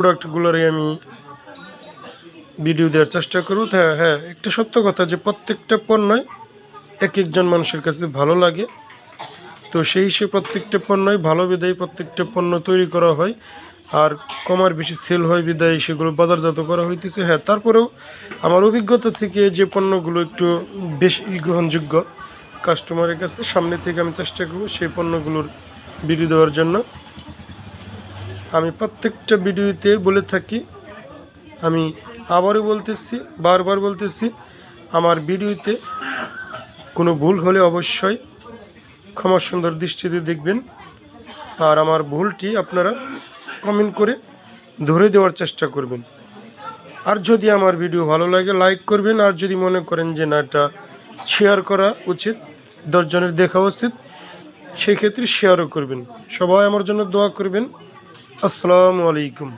প্রোডাক্টগুলোরই আমি ভিডিও দেওয়ার চেষ্টা করব। হ্যাঁ হ্যাঁ একটা সত্য কথা যে প্রত্যেকটা পণ্যই এক একজন মানুষের কাছে ভালো লাগে। তো সেই হিসেবে প্রত্যেকটা পণ্যই ভালো বিদায় প্রত্যেকটা পণ্য তৈরি করা হয়। আর কমার বেশি সেল হয় বিদায়, সেগুলো বাজারজাত করা হইতেছে। হ্যাঁ তারপরেও আমার অভিজ্ঞতা থেকে যে পণ্যগুলো একটু বেশি গ্রহণযোগ্য কাস্টমারের কাছে, সামনে থেকে আমি চেষ্টা করব সেই পণ্যগুলোর ভিডিও দেওয়ার জন্য। আমি প্রত্যেকটা ভিডিওতে বলে থাকি, আমি আবারও বলতেছি, বারবার বলতেছি, আমার ভিডিওতে কোনো ভুল হলে অবশ্যই ক্ষমা সুন্দর দৃষ্টিতে দেখবেন। আর আমার ভুলটি আপনারা কমেন্ট করে ধরে দেওয়ার চেষ্টা করবেন। আর যদি আমার ভিডিও ভালো লাগে লাইক করবেন। আর যদি মনে করেন যে না, এটা শেয়ার করা উচিত, দশজনের দেখা উচিত, সেক্ষেত্রে শেয়ারও করবেন। সবাই আমার জন্য দোয়া করবেন। আসসালামু আলাইকুম।